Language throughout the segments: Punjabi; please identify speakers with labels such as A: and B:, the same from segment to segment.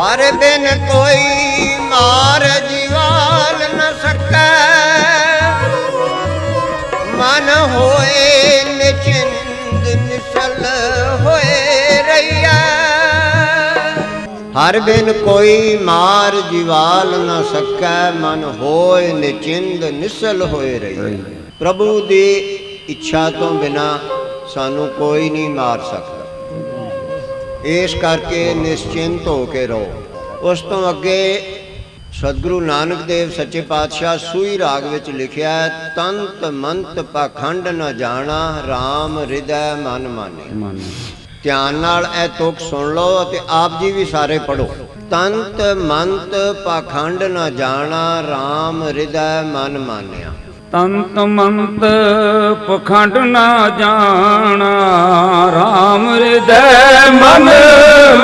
A: ਹਰ ਬਿਨ ਕੋਈ ਮਾਰ ਜੀਵਾਲ ਨ ਸਕੈ। ਮਨ ਹੋਏ ਨਿਚਿੰਦ ਨਿਸਲ ਹੋਏ ਰਈਆ ਹਰ ਬਿਨ ਕੋਈ ਮਾਰ ਜੀਵਾਲ ਨ ਸਕੈ ਮਨ ਹੋਏ ਨਿਚਿੰਦ ਨਿਸਲ ਹੋਏ ਰਹੀ ਪ੍ਰਭੂ ਦੀ ਇੱਛਾ ਤੋਂ ਬਿਨਾ ਸਾਨੂੰ ਕੋਈ ਨਹੀਂ ਮਾਰ ਸਕਦਾ। ਇਸ ਕਰਕੇ ਨਿਸ਼ਚਿੰਤ ਹੋ ਕੇ ਰਹੋ। ਉਸ ਤੋਂ ਅੱਗੇ ਸਤਿਗੁਰੂ ਨਾਨਕ ਦੇਵ ਸੱਚੇ ਪਾਤਸ਼ਾਹ ਸੂਈ ਰਾਗ ਵਿੱਚ ਲਿਖਿਆ ਹੈ, ਤੰਤ ਮੰਤ ਪਖੰਡ ਨ ਜਾਣਾ RAM ਹਿਰਦੈ ਮਨ ਮਾਨੇ। ਧਿਆਨ ਨਾਲ ਇਹ ਤੁਕ ਸੁਣ ਲਓ ਅਤੇ ਆਪ ਜੀ ਵੀ ਸਾਰੇ ਪੜੋ ਤੰਤ ਮੰਤ ਪਖੰਡ ਨ ਜਾਣਾ RAM ਹਿਰਦੈ ਮਨ ਮਾਨਿਆ।
B: ਤੰਤ ਮੰਤ ਪਖੰਡ ਨਾ ਜਾਣਾ RAM ਹਿਰਦੈ ਮਨ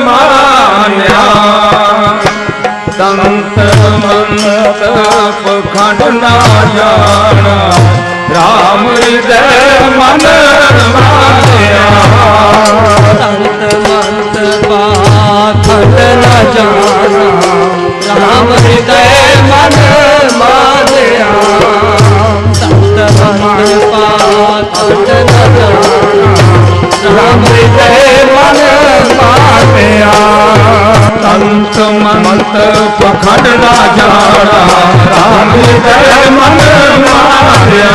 B: ਮਾਨਿਆ। ਤੰਤ ਮੰਤ ਪਖੰਡ ਨਾ ਜਾਣਾ RAM ਹਿਰਦੈ ਮਨ ਮਾਨਿਆ।
C: ਤੰਤ ਮੰਤ ਪਾਖੰਡ ਨ ਜਾਣਾ ਰਾਮ ਹਿਰਦੈ ਮਨ ਮਾਨਿਆ ਤੰਤ ਮੰਤ ਪਖੰਡ ਨਾ ਜਾਣਾ ਰਾਮ ਹਿਰਦੈ ਮਨ
B: ਮਾਰਿਆ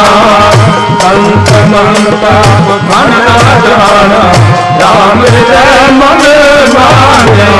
B: ਤੰਤ ਮੰਤ ਪਖੰਡ ਨਾ ਜਾਣਾ ਰਾਮ ਹਿਰਦੈ ਮਨ ਮਾਰਿਆ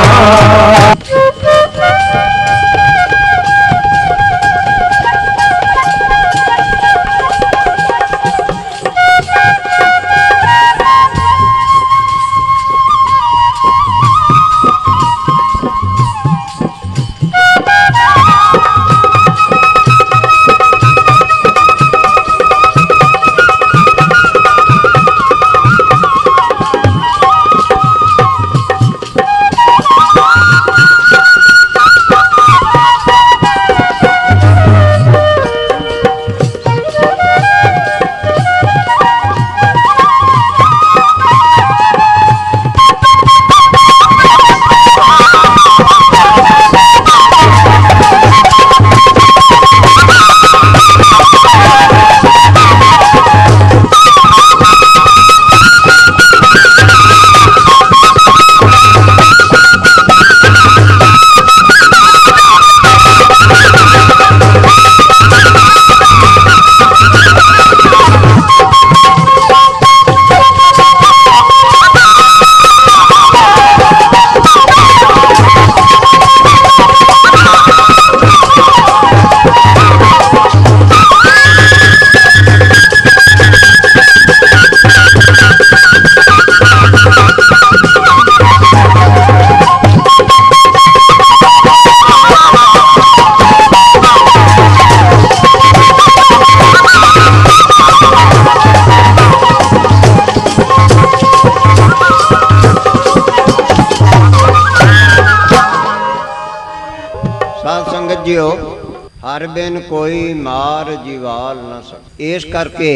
A: ਸੰਗਤ ਹਰ ਬਿਨ ਕੋਈ ਮਾਰ ਜੀਵਾਲ ਨਾ ਸਕ। ਇਸ ਕਰਕੇ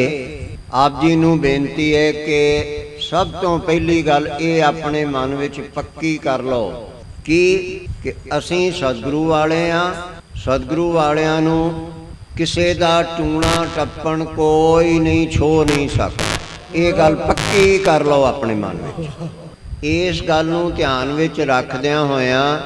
A: ਆਪ ਜੀ ਨੂੰ ਬੇਨਤੀ ਹੈ ਕਿ ਸਭ ਤੋਂ ਪਹਿਲੀ ਗੱਲ ਇਹ ਆਪਣੇ ਮਨ ਵਿੱਚ ਪੱਕੀ ਕਰ ਲਓ ਕਿ ਕਿ ਅਸੀਂ ਸਤਿਗੁਰੂ ਵਾਲੇ ਆ ਸਤਿਗੁਰੂ ਵਾਲਿਆਂ ਨੂੰ ਕਿਸੇ ਦਾ ਟੂਣਾ ਟੱਪਣ ਕੋਈ ਨਹੀਂ, ਛੋ ਨਹੀਂ ਸਕਦਾ। ਇਹ ਗੱਲ ਪੱਕੀ ਕਰ ਲਓ ਆਪਣੇ ਮਨ ਵਿੱਚ। ਇਸ ਗੱਲ ਨੂੰ ਧਿਆਨ ਵਿੱਚ ਰੱਖਦਿਆਂ ਹੋਇਆਂ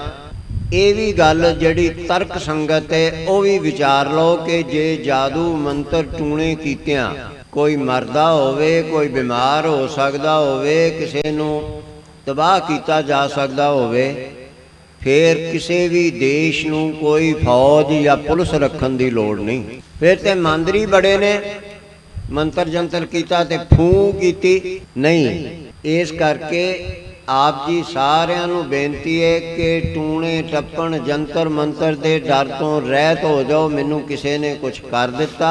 A: ਇਹ ਵੀ ਗੱਲ ਜਿਹੜੀ ਤਰਕ ਸੰਗਤ ਹੈ, ਉਹ ਵੀ ਵਿਚਾਰ ਲਓ ਕਿ ਜੇ ਜਾਦੂ ਮੰਤਰ ਟੂਣੇ ਕੀਤਿਆਂ, ਕੋਈ ਮਰਦਾ ਹੋਵੇ, ਕੋਈ ਬਿਮਾਰ ਹੋ ਸਕਦਾ ਹੋਵੇ, ਕਿਸੇ ਨੂੰ ਤਬਾਹ ਕੀਤਾ ਜਾ ਸਕਦਾ ਹੋਵੇ, ਫਿਰ ਕਿਸੇ ਵੀ ਦੇਸ਼ ਨੂੰ ਕੋਈ ਫੌਜ ਜਾਂ ਪੁਲਿਸ ਰੱਖਣ ਦੀ ਲੋੜ ਨਹੀਂ। ਫਿਰ ਤੇ ਮੰਦਰੀ ਬੜੇ ਨੇ, ਮੰਤਰ ਜੰਤਰ ਕੀਤਾ ਤੇ ਫੂ ਕੀਤੀ, ਨਹੀਂ। ਇਸ ਕਰਕੇ ਆਪ ਜੀ ਸਾਰਿਆਂ ਨੂੰ ਬੇਨਤੀ ਹੈ ਕਿ ਟੂਣੇ, ਟੱਪਣ, ਜੰਤਰ, ਮੰਤਰ ਦੇ ਡਰ ਤੋਂ ਰਹਿਤ ਹੋ ਜਾਓ, ਮੈਨੂੰ ਕਿਸੇ ਨੇ ਕੁਝ ਕਰ ਦਿੱਤਾ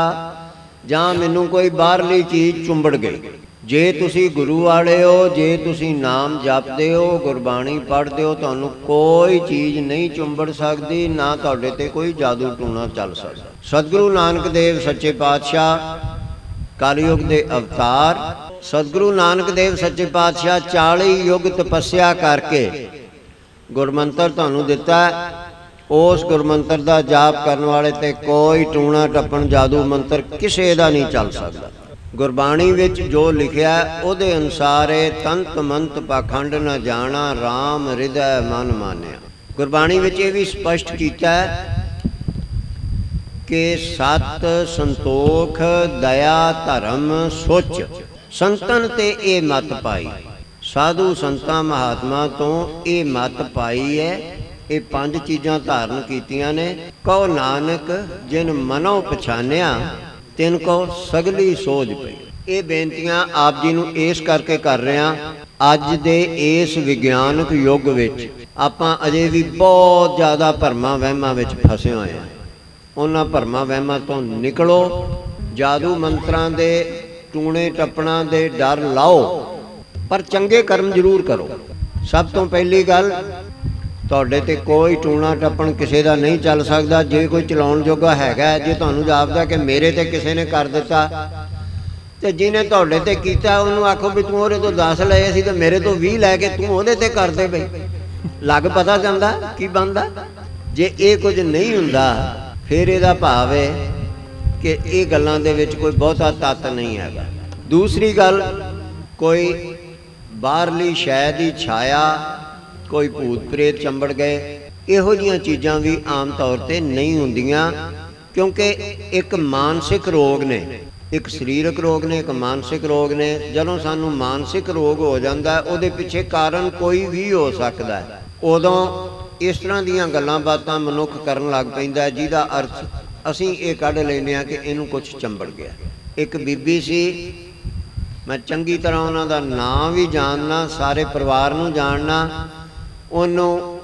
A: ਜਾਂ ਮੈਨੂੰ ਕੋਈ ਬਾਹਰਲੀ ਚੀਜ਼ ਚੁੰਬੜ ਗਈ। ਜੇ ਤੁਸੀਂ ਗੁਰੂ ਵਾਲੇ ਹੋ, ਜੇ ਤੁਸੀਂ ਨਾਮ ਜਪਦੇ ਹੋ, ਗੁਰਬਾਣੀ ਪੜ੍ਹਦੇ ਹੋ, ਤੁਹਾਨੂੰ ਕੋਈ ਚੀਜ਼ ਨਹੀਂ ਚੁੰਬੜ ਸਕਦੀ, ਨਾ ਤੁਹਾਡੇ ਤੇ ਕੋਈ ਜਾਦੂ ਟੂਣਾ ਚੱਲ ਸਕਦਾ। ਸਤਿਗੁਰੂ ਨਾਨਕ ਦੇਵ ਸੱਚੇ ਪਾਤਸ਼ਾਹ, ਕਲਯੁਗ ਦੇ ਅਵਤਾਰ ਸਤਿਗੁਰੂ ਨਾਨਕ ਦੇਵ ਸੱਚੇ ਪਾਤਸ਼ਾਹ 40 ਯੁੱਗ ਤਪੱਸਿਆ ਕਰਕੇ ਗੁਰਮੰਤਰ ਤੁਹਾਨੂੰ ਦਿੱਤਾ ਉਸ ਗੁਰਮੰਤਰ ਦਾ ਜਾਪ ਕਰਨ ਵਾਲੇ ਤੇ ਕੋਈ ਟੂਣਾ ਟੱਪਣ ਜਾਦੂ ਮੰਤਰ ਕਿਸੇ ਦਾ ਨਹੀਂ ਚੱਲ ਸਕਦਾ। ਗੁਰਬਾਣੀ ਵਿੱਚ ਜੋ ਲਿਖਿਆ ਉਹਦੇ ਅਨੁਸਾਰ ਇਹ ਤੰਤ ਮੰਤ ਪਾਖੰਡ ਨਾ ਜਾਣਾ RAM ਹਿਰਦੈ ਮਨ ਮਾਨਿਆ। ਗੁਰਬਾਣੀ ਵਿੱਚ ਇਹ ਵੀ ਸਪਸ਼ਟ ਕੀਤਾ ਹੈ ਕਿ ਸਤ ਸੰਤੋਖ ਦਇਆ ਧਰਮ ਸੁਚ। ਸੰਤਨ ਤੇ ਇਹ ਮਤ ਪਾਈ। ਸਾਧੂ ਸੰਤਾਂ ਮਹਾਤਮਾ ਤੋਂ ਇਹ ਮਤ ਪਾਈ ਹੈ। ਇਹ ਪੰਜ ਚੀਜ਼ਾਂ ਧਾਰਨ ਕੀਤੀਆਂ ਨੇ। ਕਹੋ ਨਾਨਕ, ਜਿਨ ਮਨੋ ਪਛਾਨਿਆ, ਤਿਨ ਕੋ ਸਗਲੀ ਸੋਝ ਪਈ। ਇਹ ਬੇਨਤੀਆਂ ਆਪ ਜੀ ਨੂੰ ਇਸ ਕਰਕੇ ਕਰ ਰਿਹਾ। ਅੱਜ ਦੇ ਇਸ ਵਿਗਿਆਨਕ ਯੁੱਗ ਵਿੱਚ ਆਪਾਂ ਅਜੇ ਵੀ ਬਹੁਤ ਜ਼ਿਆਦਾ ਭਰਮਾਂ ਵਹਿਮਾਂ ਵਿੱਚ ਫਸੇ ਹੋਏ ਹਾਂ। ਉਹਨਾਂ ਭਰਮਾਂ ਵਹਿਮਾਂ ਤੋਂ ਨਿਕਲੋ। ਜਾਦੂ ਮੰਤਰਾਂ ਦੇ ਟੂਣੇ ਟੱਪਣਾ ਦੇ ਡਰ ਲਾਓ, ਪਰ ਚੰਗੇ ਕਰਮ ਜ਼ਰੂਰ ਕਰੋ। ਸਭ ਤੋਂ ਪਹਿਲੀ ਗੱਲ, ਤੁਹਾਡੇ ਤੇ ਕੋਈ ਟੂਣਾ ਟੱਪਣ ਕਿਸੇ ਦਾ ਨਹੀਂ ਚੱਲ ਸਕਦਾ, ਜੇ ਕੋਈ ਚਲਾਉਣ ਜੋਗਾ ਹੈਗਾ ਜੇ ਤੁਹਾਨੂੰ ਜਾਪਦਾ ਕਿ ਮੇਰੇ ਤੇ ਕਿਸੇ ਨੇ ਕਰ ਦਿੱਤਾ, ਤੇ ਜਿਹਨੇ ਤੁਹਾਡੇ ਤੇ ਕੀਤਾ, ਉਹਨੂੰ ਆਖੋ ਵੀ ਤੂੰ ਉਹਦੇ ਤੋਂ 10 ਲਏ ਸੀ, ਤੇ ਮੇਰੇ ਤੋਂ 20 ਲੈ ਕੇ ਤੂੰ ਉਹਦੇ ਤੇ ਕਰ ਦੇ ਬਈ। ਲੱਗ ਪਤਾ ਜਾਂਦਾ ਕੀ ਬੰਦਾ ਜੇ ਇਹ ਕੁਝ ਨਹੀਂ ਹੁੰਦਾ, ਫਿਰ ਇਹਦਾ ਭਾਵ ਹੈ ਕਿ ਇਹ ਗੱਲਾਂ ਦੇ ਵਿੱਚ ਕੋਈ ਬਹੁਤਾ ਤੱਤ ਨਹੀਂ ਹੈਗਾ। ਦੂਸਰੀ ਗੱਲ, ਕੋਈ ਬਾਹਰਲੀ ਸ਼ੈ ਦੀ ਛਾਇਆ, ਕੋਈ ਭੂਤ ਪ੍ਰੇਤ ਚੰਬੜ ਗਏ, ਇਹੋ ਜੀਆਂ ਚੀਜ਼ਾਂ ਵੀ ਆਮ ਤੌਰ ਤੇ ਨਹੀਂ ਹੁੰਦੀਆਂ, ਕਿਉਂਕਿ ਇੱਕ ਮਾਨਸਿਕ ਰੋਗ ਨੇ, ਇੱਕ ਸਰੀਰਕ ਰੋਗ ਨੇ, ਇੱਕ ਮਾਨਸਿਕ ਰੋਗ ਨੇ, ਜਦੋਂ ਸਾਨੂੰ ਮਾਨਸਿਕ ਰੋਗ ਹੋ ਜਾਂਦਾ, ਉਹਦੇ ਪਿੱਛੇ ਕਾਰਨ ਕੋਈ ਵੀ ਹੋ ਸਕਦਾ ਉਦੋਂ ਇਸ ਤਰ੍ਹਾਂ ਦੀਆਂ ਗੱਲਾਂ ਬਾਤਾਂ ਮਨੁੱਖ ਕਰਨ ਲੱਗ ਪੈਂਦਾ ਜਿਹਦਾ ਅਰਥ ਅਸੀਂ ਇਹ ਕੱਢ ਲੈਂਦੇ ਹਾਂ ਕਿ ਇਹਨੂੰ ਕੁਝ ਚੰਬੜ ਗਿਆ। ਇੱਕ ਬੀਬੀ ਸੀ, ਮੈਂ ਚੰਗੀ ਤਰ੍ਹਾਂ ਉਹਨਾਂ ਦਾ ਨਾਂ ਵੀ ਜਾਣਨਾ, ਸਾਰੇ ਪਰਿਵਾਰ ਨੂੰ ਜਾਣਨਾ। ਉਹਨੂੰ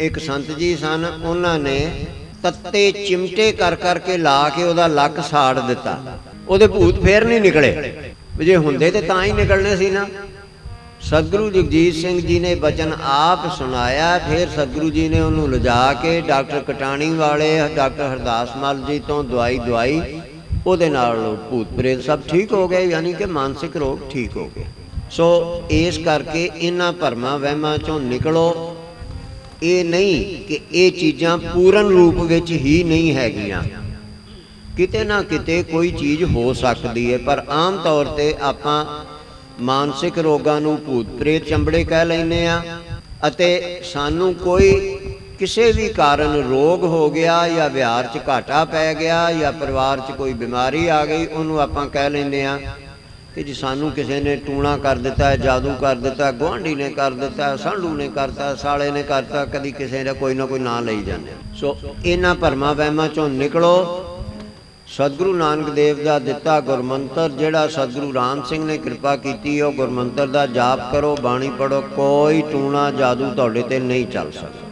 A: ਇੱਕ ਸੰਤ ਜੀ ਸਨ, ਉਹਨਾਂ ਨੇ ਤੱਤੇ ਚਿਮਟੇ ਕਰ ਕਰਕੇ ਲਾ ਕੇ ਉਹਦਾ ਲੱਕ ਸਾੜ ਦਿੱਤਾ। ਉਹਦੇ ਭੂਤ ਫੇਰ ਨਹੀਂ ਨਿਕਲੇ। ਵੀ ਜੇ ਹੁੰਦੇ ਤੇ ਤਾਂ ਹੀ ਨਿਕਲਣੇ ਸੀ ਨਾ। ਸਤਿਗੁਰੂ ਜਗਜੀਤ ਸਿੰਘ ਜੀ ਨੇ ਬਚਨ ਆਪ ਸੁਣਾਇਆ, ਫਿਰ ਸਤਿਗੁਰੂ ਜੀ ਨੇ ਉਹਨੂੰ ਲਿਜਾ ਕੇ ਡਾਕਟਰ ਕਟਾਣੀ ਵਾਲੇ, ਡਾਕਟਰ ਹਰਦਾਸ ਮਲ ਜੀ ਤੋਂ ਦਵਾਈ ਦਵਾਈ, ਉਹਦੇ ਨਾਲ ਭੂਤ ਪ੍ਰੇਤ ਸਭ ਠੀਕ ਹੋ ਗਏ, ਯਾਨੀ ਕਿ ਮਾਨਸਿਕ ਰੋਗ ਠੀਕ ਹੋ ਗਏ। ਸੋ ਇਸ ਕਰਕੇ ਇਹਨਾਂ ਭਰਮਾਂ ਵਹਿਮਾਂ ਚੋਂ ਨਿਕਲੋ। ਇਹ ਨਹੀਂ ਕਿ ਇਹ ਚੀਜ਼ਾਂ ਪੂਰਨ ਰੂਪ ਵਿੱਚ ਹੀ ਨਹੀਂ ਹੈਗੀਆਂ। ਕਿਤੇ ਨਾ ਕਿਤੇ ਕੋਈ ਚੀਜ਼ ਹੋ ਸਕਦੀ ਹੈ, ਪਰ ਆਮ ਤੌਰ ਤੇ ਆਪਾਂ ਮਾਨਸਿਕ ਰੋਗਾਂ ਨੂੰ ਭੂਤ ਪ੍ਰੇਤ ਚੰਬੜੇ ਕਹਿ ਲੈਂਦੇ ਆ ਅਤੇ ਸਾਨੂੰ ਕੋਈ ਕਿਸੇ ਵੀ ਕਾਰਨ ਰੋਗ ਹੋ ਗਿਆ ਜਾਂ ਵਿਹਾਰ 'ਚ ਘਾਟਾ ਪੈ ਗਿਆ ਜਾਂ ਪਰਿਵਾਰ 'ਚ ਕੋਈ ਬਿਮਾਰੀ ਆ ਗਈ, ਉਹਨੂੰ ਆਪਾਂ ਕਹਿ ਲੈਂਦੇ ਆ ਕਿ ਜੀ ਸਾਨੂੰ ਕਿਸੇ ਨੇ ਟੂਣਾ ਕਰ ਦਿੱਤਾ ਹੈ ਜਾਦੂ ਕਰ ਦਿੱਤਾ, ਗੁਆਂਢੀ ਨੇ ਕਰ ਦਿੱਤਾ, ਸਾਂਢੂ ਨੇ ਕਰਤਾ, ਸਾਲੇ ਨੇ ਕਰਤਾ, ਕਦੀ ਕਿਸੇ ਦਾ ਕੋਈ ਨਾ ਕੋਈ ਨਾਂ ਲਈ ਜਾਂਦੇ ਸੋ ਇਹਨਾਂ ਭਰਮਾਂ ਵਹਿਮਾਂ ਚੋਂ ਨਿਕਲੋ ਸਤਿਗੁਰੂ ਨਾਨਕ ਦੇਵ ਦਾ ਦਿੱਤਾ ਗੁਰਮੰਤਰ, ਜਿਹੜਾ ਸਤਿਗੁਰੂ ਰਾਮ ਸਿੰਘ ਨੇ ਕਿਰਪਾ ਕੀਤੀ, ਉਹ ਗੁਰਮੰਤਰ ਦਾ ਜਾਪ ਕਰੋ, ਬਾਣੀ ਪੜੋ ਕੋਈ ਟੂਣਾ ਜਾਦੂ ਤੁਹਾਡੇ ਤੇ ਨਹੀਂ ਚੱਲ ਸਕਦਾ।